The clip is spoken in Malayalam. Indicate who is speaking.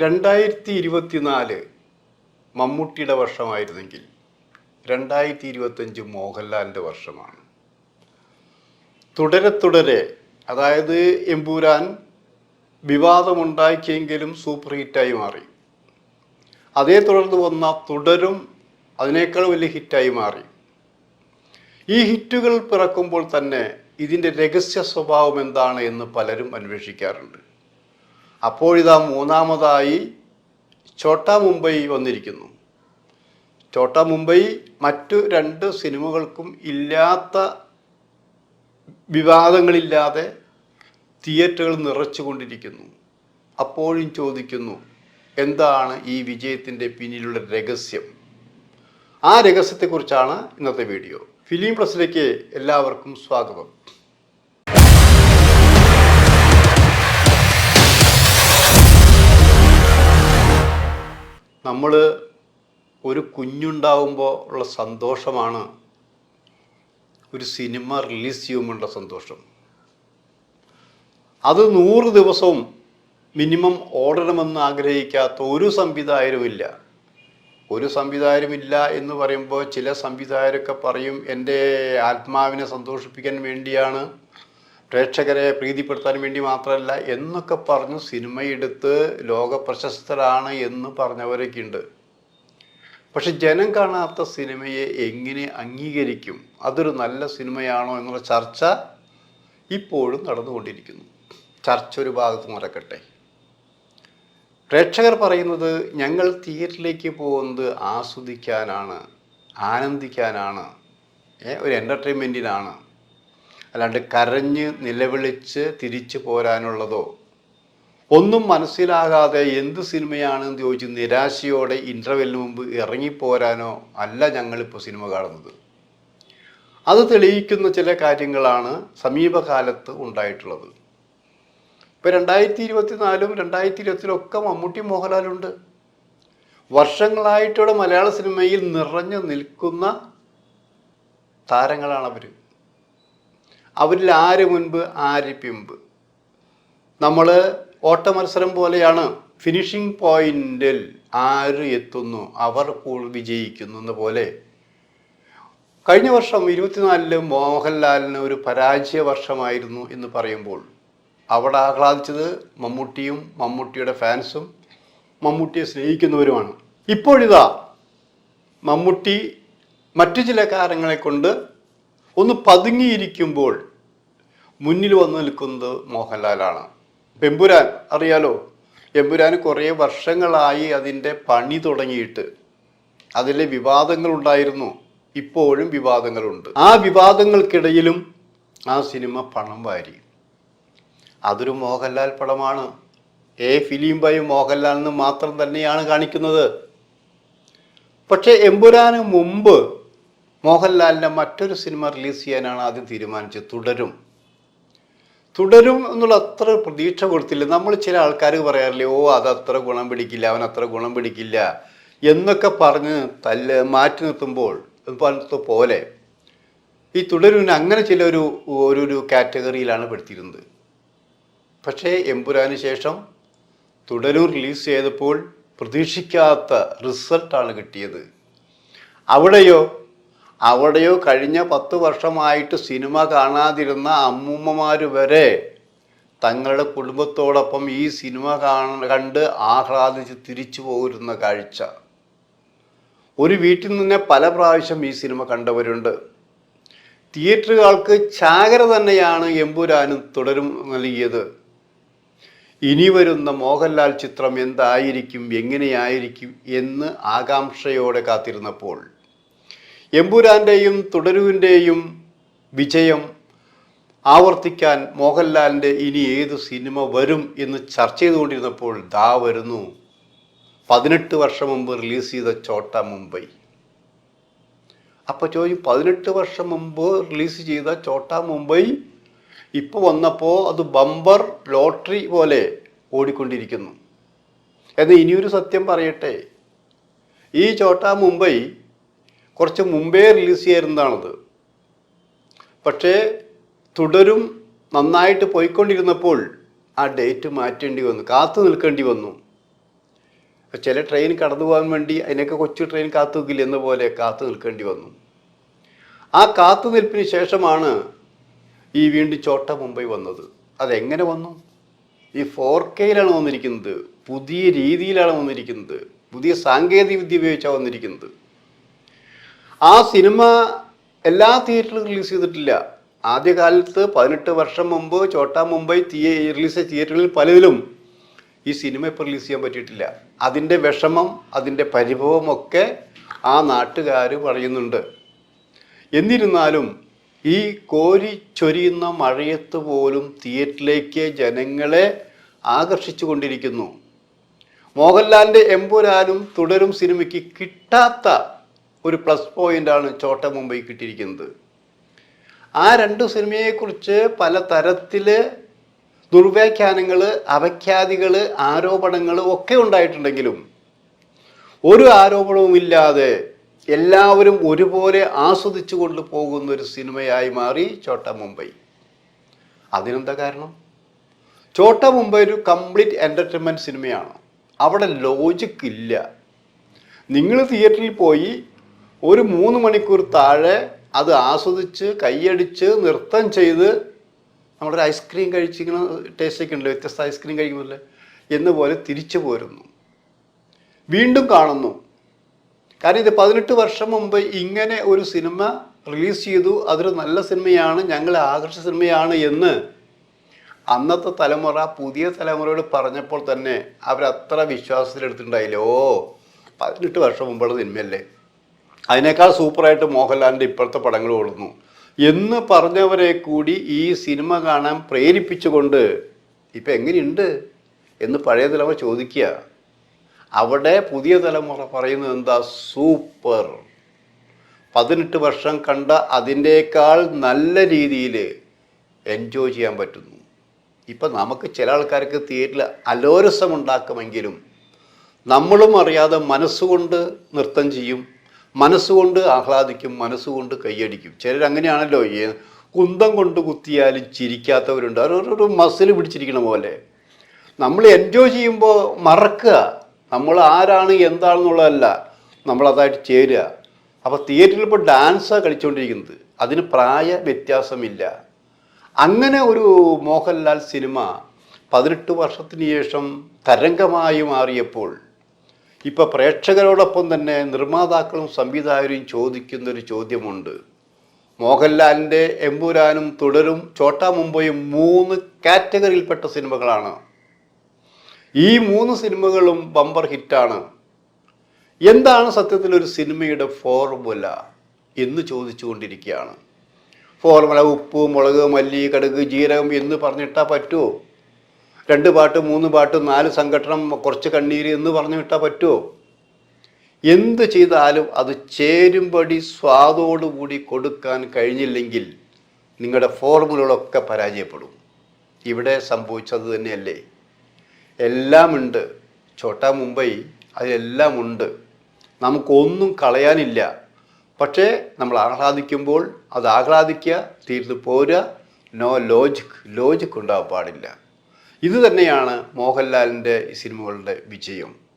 Speaker 1: രണ്ടായിരത്തി ഇരുപത്തിനാല് മമ്മൂട്ടിയുടെ വർഷമായിരുന്നെങ്കിൽ രണ്ടായിരത്തി ഇരുപത്തഞ്ച് മോഹൻലാലിന്റെ വർഷമാണ്. തുടരെ തുടരെ അതായത് എമ്പൂരാൻ വിവാദമുണ്ടാക്കിയെങ്കിലും സൂപ്പർ ഹിറ്റായി മാറി. അതേ തുടർന്ന് വന്ന തുടരും അതിനേക്കാൾ വലിയ ഹിറ്റായി മാറി. ഈ ഹിറ്റുകൾ പിറക്കുമ്പോൾ തന്നെ ഇതിന്റെ രഹസ്യ സ്വഭാവം എന്താണ് എന്ന് പലരും അന്വേഷിക്കാറുണ്ട്. അപ്പോഴിതാ മൂന്നാമതായി ചോട്ട മുംബൈ വന്നിരിക്കുന്നു. ചോട്ട മുംബൈ മറ്റു രണ്ട് സിനിമകൾക്കും ഇല്ലാത്ത വിവാദങ്ങളില്ലാതെ തിയേറ്ററുകൾ നിറച്ചുകൊണ്ടിരിക്കുന്നു. അപ്പോഴും ചോദിക്കുന്നു എന്താണ് ഈ വിജയത്തിന്റെ പിന്നിലുള്ള രഹസ്യം? ആ രഹസ്യത്തെക്കുറിച്ചാണ് ഇന്നത്തെ വീഡിയോ. ഫിലിം പ്ലസിലേക്ക് എല്ലാവർക്കും സ്വാഗതം. നമ്മൾ ഒരു കുഞ്ഞുണ്ടാവുമ്പോൾ ഉള്ള സന്തോഷമാണ് ഒരു സിനിമ റിലീസ് ചെയ്യുമ്പോഴുള്ള സന്തോഷം. അത് നൂറ് ദിവസവും മിനിമം ഓടണമെന്ന് ആഗ്രഹിക്കാത്ത ഒരു സംവിധായകരുമില്ല. ഒരു സംവിധായകരുമില്ല എന്ന് പറയുമ്പോൾ ചില സംവിധായകരൊക്കെ പറയും എന്റെ ആത്മാവിനെ സന്തോഷിപ്പിക്കാൻ വേണ്ടിയാണ് പ്രേക്ഷകരെ പ്രീതിപ്പെടുത്താൻ വേണ്ടി മാത്രമല്ല എന്നൊക്കെ പറഞ്ഞു സിനിമയെടുത്ത് ലോക പ്രശസ്തരാണ് എന്ന് പറഞ്ഞവരൊക്കെ ഉണ്ട് പക്ഷെ ജനം കാണാത്ത സിനിമയെ എങ്ങനെ അംഗീകരിക്കും? അതൊരു നല്ല സിനിമയാണോ എന്നുള്ള ചർച്ച ഇപ്പോഴും നടന്നുകൊണ്ടിരിക്കുന്നു. ചർച്ച ഒരു ഭാഗത്ത് നടക്കട്ടെ പ്രേക്ഷകർ പറയുന്നത് ഞങ്ങൾ തിയേറ്ററിലേക്ക് പോകുന്നത് ആസ്വദിക്കാനാണ് ആനന്ദിക്കാനാണ് ഒരു എന്റർടൈൻമെന്റിനാണ് അല്ലാണ്ട് കരഞ്ഞ് നിലവിളിച്ച് തിരിച്ചു പോരാനുള്ളതോ ഒന്നും മനസ്സിലാകാതെ എന്ത് സിനിമയാണെന്ന് ചോദിച്ച് നിരാശയോടെ ഇന്റർവെല്ലിന് മുമ്പ് ഇറങ്ങിപ്പോരാനോ അല്ല ഞങ്ങളിപ്പോൾ സിനിമ കാണുന്നത്. അത് തെളിയിക്കുന്ന ചില കാര്യങ്ങളാണ് സമീപകാലത്ത് ഉണ്ടായിട്ടുള്ളത്. ഇപ്പോൾ രണ്ടായിരത്തി ഇരുപത്തിനാലും രണ്ടായിരത്തി ഇരുപത്തിലൊക്കെ മമ്മൂട്ടി മോഹൻലാലുണ്ട്. വർഷങ്ങളായിട്ടുള്ള മലയാള സിനിമയിൽ നിറഞ്ഞു നിൽക്കുന്ന താരങ്ങളാണ് അവർ അവരിൽ ആര് മുൻപ് ആര് പിമ്പ്? നമ്മൾ ഓട്ടമത്സരം പോലെയാണ്. ഫിനിഷിംഗ് പോയിന്റിൽ ആര് എത്തുന്നു? അവർ കൂൾ വിജയിക്കുന്നു എന്ന പോലെ. കഴിഞ്ഞ വർഷം ഇരുപത്തിനാലിൽ മോഹൻലാലിന് ഒരു പരാജയ വർഷമായിരുന്നു എന്ന് പറയുമ്പോൾ അവിടെ ആഹ്ലാദിച്ചത് മമ്മൂട്ടിയും മമ്മൂട്ടിയുടെ ഫാൻസും മമ്മൂട്ടിയെ സ്നേഹിക്കുന്നവരുമാണ്. ഇപ്പോഴിതാ മമ്മൂട്ടി മറ്റു ചില കാരണങ്ങളെ കൊണ്ട് ഒന്ന് പതുങ്ങിയിരിക്കുമ്പോൾ മുന്നിൽ വന്നു നിൽക്കുന്നത് മോഹൻലാലാണ്. എമ്പുരാൻ അറിയാലോ? എമ്പുരാൻ കുറേ വർഷങ്ങളായി അതിന്റെ പണി തുടങ്ങിയിട്ട് അതിലെ വിവാദങ്ങളുണ്ടായിരുന്നു. ഇപ്പോഴും വിവാദങ്ങളുണ്ട്. ആ വിവാദങ്ങൾക്കിടയിലും ആ സിനിമ പണം വാരി. അതൊരു മോഹൻലാൽ പടമാണ്. എ ഫിലിം ബൈ മോഹൻലാൽ എന്ന് മാത്രം തന്നെയാണ് കാണിക്കുന്നത്. പക്ഷേ എമ്പുരാന് മുമ്പ് മോഹൻലാലിന്റെ മറ്റൊരു സിനിമ റിലീസ് ചെയ്യാനാണ് ആദ്യം തീരുമാനിച്ചത്. തുടരും. തുടരും എന്നുള്ള അത്ര പ്രതീക്ഷ കൊടുത്തില്ല. നമ്മൾ ചില ആൾക്കാർ പറയാറില്ലേ ഓ അത് അത്ര ഗുണം പിടിക്കില്ല അവൻ അത്ര ഗുണം പിടിക്കില്ല എന്നൊക്കെ പറഞ്ഞ് തല്ല് മാറ്റി നിർത്തുമ്പോൾ പോലെ ഈ തുടരുവിന് അങ്ങനെ ചില ഒരു ഒരു ഒരു കാറ്റഗറിയിലാണ് പെടുത്തിയിരുന്നത്. പക്ഷേ എമ്പുരാന് ശേഷം തുടരൂർ റിലീസ് ചെയ്തപ്പോൾ പ്രതീക്ഷിക്കാത്ത റിസൾട്ടാണ് കിട്ടിയത്. അവിടെയോ അവിടെയോ കഴിഞ്ഞ പത്ത് വർഷമായിട്ട് സിനിമ കാണാതിരുന്ന അമ്മൂമ്മമാർ വരെ തങ്ങളുടെ കുടുംബത്തോടൊപ്പം ഈ സിനിമ കാണ കണ്ട് ആഹ്ലാദിച്ച് തിരിച്ചു പോരുന്ന കാഴ്ച. ഒരു വീട്ടിൽ നിന്ന് പല പ്രാവശ്യം ഈ സിനിമ കണ്ടവരുണ്ട്. തിയേറ്ററുകൾക്ക് ചാകര തന്നെയാണ് എമ്പുരാനും തുടരും നൽകിയത്. ഇനി വരുന്ന മോഹൻലാൽ ചിത്രം എന്തായിരിക്കും എങ്ങനെയായിരിക്കും എന്ന് ആകാംക്ഷയോടെ കാത്തിരുന്നപ്പോൾ എമ്പുരാന്റെയും തുടരുവിന്റെയും വിജയം ആവർത്തിക്കാൻ മോഹൻലാലിന്റെ ഇനി ഏത് സിനിമ വരും എന്ന് ചർച്ച ചെയ്തുകൊണ്ടിരുന്നപ്പോൾ ദാ വരുന്നു. പതിനെട്ട് വർഷം മുമ്പ് റിലീസ് ചെയ്ത ചോട്ട മുംബൈ. അപ്പോൾ ചോദിച്ചു പതിനെട്ട് വർഷം മുമ്പ് റിലീസ് ചെയ്ത ചോട്ട മുംബൈ ഇപ്പോൾ വന്നപ്പോൾ അത് ബമ്പർ ലോട്ടറി പോലെ ഓടിക്കൊണ്ടിരിക്കുന്നു. എന്നാൽ ഇനിയൊരു സത്യം പറയട്ടെ. ഈ ചോട്ട മുംബൈ കുറച്ച് മുമ്പേ റിലീസ് ചെയ്യുന്നതാണത് പക്ഷേ തുടരും നന്നായിട്ട് പോയിക്കൊണ്ടിരുന്നപ്പോൾ ആ ഡേറ്റ് മാറ്റേണ്ടി വന്നു കാത്തു നിൽക്കേണ്ടി വന്നു. ചില ട്രെയിൻ കടന്നു പോകാൻ വേണ്ടി അതിനൊക്കെ കൊച്ചു ട്രെയിൻ കാത്തു നിൽക്കില്ല എന്ന പോലെ കാത്തു നിൽക്കേണ്ടി വന്നു. ആ കാത്തു നിൽപ്പിന് ശേഷമാണ് ഈ വീണ്ടും ചോട്ട മുംബൈ വന്നത്. അതെങ്ങനെ വന്നു? ഈ ഫോർ കെയിലാണ് വന്നിരിക്കുന്നത് പുതിയ രീതിയിലാണ് വന്നിരിക്കുന്നത് പുതിയ സാങ്കേതിക വിദ്യ ഉപയോഗിച്ചാണ് വന്നിരിക്കുന്നത്. ആ സിനിമ എല്ലാ തിയേറ്ററിലും റിലീസ് ചെയ്തിട്ടില്ല. ആദ്യകാലത്ത് പതിനെട്ട് വർഷം മുമ്പ് ചോട്ടാ മുംബൈ തിയേ റിലീസ് ചെയ്ത തിയേറ്ററുകളിൽ പലതിലും ഈ സിനിമ ഇപ്പോൾ റിലീസ് ചെയ്യാൻ പറ്റിയിട്ടില്ല. അതിന്റെ വിഷമം അതിന്റെ പരിഭവമൊക്കെ ആ നാട്ടുകാർ പറയുന്നുണ്ട്. എന്നിരുന്നാലും ഈ കോരി ചൊരിയുന്ന മഴയത്ത് പോലും തിയേറ്ററിലേക്ക് ജനങ്ങളെ ആകർഷിച്ചു കൊണ്ടിരിക്കുന്നു. മോഹൻലാലിന്റെ എമ്പുരാനും തുടരും സിനിമയ്ക്ക് കിട്ടാത്ത ഒരു പ്ലസ് പോയിന്റാണ് ചോട്ട മുംബൈ കിട്ടിയിരിക്കുന്നത്. ആ രണ്ട് സിനിമയെക്കുറിച്ച് പല തരത്തിൽ ദുർവ്യാഖ്യാനങ്ങൾ അവഖ്യാതികൾ ആരോപണങ്ങൾ ഒക്കെ ഉണ്ടായിട്ടുണ്ടെങ്കിലും ഒരു ആരോപണവുമില്ലാതെ എല്ലാവരും ഒരുപോലെ ആസ്വദിച്ചു കൊണ്ട് പോകുന്ന ഒരു സിനിമയായി മാറി ചോട്ട മുംബൈ. അതിനെന്താ കാരണം? ചോട്ട മുംബൈ ഒരു കംപ്ലീറ്റ് എന്റർടൈൻമെന്റ് സിനിമയാണ്. അവിടെ ലോജിക്ക് ഇല്ല. നിങ്ങൾ തിയേറ്ററിൽ പോയി ഒരു മൂന്ന് മണിക്കൂർ താഴെ അത് ആസ്വദിച്ച് കൈയടിച്ച് നൃത്തം ചെയ്ത് നമ്മളൊരു ഐസ്ക്രീം കഴിച്ചിങ്ങനെ ടേസ്റ്റ് ഒക്കെ ഉണ്ടല്ലോ വ്യത്യസ്ത ഐസ്ക്രീം കഴിക്കുമല്ലേ എന്ന പോലെ തിരിച്ചു പോരുന്നു. വീണ്ടും കാണുന്നു. കാരണം ഇത് പതിനെട്ട് വർഷം മുമ്പ് ഇങ്ങനെ ഒരു സിനിമ റിലീസ് ചെയ്തു. അതൊരു നല്ല സിനിമയാണ് ഞങ്ങളെ ആകർഷ സിനിമയാണ് എന്ന് അന്നത്തെ തലമുറ പുതിയ തലമുറയോട് പറഞ്ഞപ്പോൾ തന്നെ അവരത്ര വിശ്വാസത്തിലെടുത്തിട്ടുണ്ടായില്ല? ഓ പതിനെട്ട് വർഷം മുമ്പുള്ള സിനിമയല്ലേ? അതിനേക്കാൾ സൂപ്പറായിട്ട് മോഹൻലാലിന്റെ ഇപ്പോഴത്തെ പടങ്ങൾ ഓടുന്നു. എന്ന് പറഞ്ഞവരെ കൂടി ഈ സിനിമ കാണാൻ പ്രേരിപ്പിച്ചുകൊണ്ട് ഇപ്പം എങ്ങനെയുണ്ട് എന്ന് പഴയ തലമുറ ചോദിക്കുക. അവിടെ പുതിയ തലമുറ പറയുന്നത് എന്താ? സൂപ്പർ. പതിനെട്ട് വർഷം കണ്ട അതിന്റേക്കാൾ നല്ല രീതിയിൽ എൻജോയ് ചെയ്യാൻ പറ്റുന്നു. ഇപ്പം നമുക്ക് ചില ആൾക്കാർക്ക് തിയേറ്ററിൽ അലോരസം ഉണ്ടാക്കുമെങ്കിലും നമ്മളും അറിയാതെ മനസ്സുകൊണ്ട് നൃത്തം ചെയ്യും. മനസ്സുകൊണ്ട് ആഹ്ലാദിക്കും മനസ്സുകൊണ്ട് കൈയടിക്കും. ചിലർ അങ്ങനെയാണല്ലോ ഈ കുന്തം കൊണ്ട് കുത്തിയാലും ചിരിക്കാത്തവരുണ്ട്. അവരൊരു മസിൽ പിടിച്ചിരിക്കണ പോലെ. നമ്മൾ എൻജോയ് ചെയ്യുമ്പോൾ മറക്കുക. നമ്മൾ ആരാണ് എന്താണെന്നുള്ളതല്ല. നമ്മളതായിട്ട് ചേരുക. അപ്പോൾ തിയേറ്ററിൽ ഇപ്പോൾ ഡാൻസാണ് കളിച്ചുകൊണ്ടിരിക്കുന്നത്. അതിന് പ്രായ വ്യത്യാസമില്ല. അങ്ങനെ ഒരു മോഹൻലാൽ സിനിമ പതിനെട്ട് വർഷത്തിന് ശേഷം തരംഗമായി മാറിയപ്പോൾ ഇപ്പോൾ പ്രേക്ഷകരോടൊപ്പം തന്നെ നിർമ്മാതാക്കളും സംവിധായകരും ചോദിക്കുന്നൊരു ചോദ്യമുണ്ട്. മോഹൻലാലിന്റെ എമ്പുരാനും തുടരും ചോട്ടാ മുംബൈയും മൂന്ന് കാറ്റഗറിയിൽപ്പെട്ട സിനിമകളാണ്. ഈ മൂന്ന് സിനിമകളും ബമ്പർ ഹിറ്റാണ്. എന്താണ് സത്യത്തിൽ ഒരു സിനിമയുടെ ഫോർമുല എന്ന് ചോദിച്ചുകൊണ്ടിരിക്കുകയാണ്. ഫോർമുല ഉപ്പ് മുളക് മല്ലി കടുക് ജീരകം എന്ന് പറഞ്ഞിട്ടാൽ പറ്റുമോ രണ്ട് പാട്ട് മൂന്ന് പാട്ട് നാല് സംഘടനം കുറച്ച് കണ്ണീര് എന്ന് പറഞ്ഞു വിട്ടാൽ പറ്റുമോ എന്ത് ചെയ്താലും അത് ചേരുംപടി സ്വാദോടുകൂടി കൊടുക്കാൻ കഴിഞ്ഞില്ലെങ്കിൽ നിങ്ങളുടെ ഫോർമുലകളൊക്കെ പരാജയപ്പെടും. ഇവിടെ സംഭവിച്ചത് തന്നെയല്ലേ? എല്ലാം ഉണ്ട്. മുംബൈ അതിലെല്ലാം ഉണ്ട്. നമുക്കൊന്നും കളയാനില്ല. പക്ഷേ നമ്മൾ ആഹ്ലാദിക്കുമ്പോൾ അത് ആഹ്ലാദിക്കുക തീർന്നു പോരുക. നോ ലോജിക് ലോജിക് ഉണ്ടാവാൻ പാടില്ല. ഇത് തന്നെയാണ് മോഹൻലാലിന്റെ ഈ സിനിമകളുടെ വിജയം.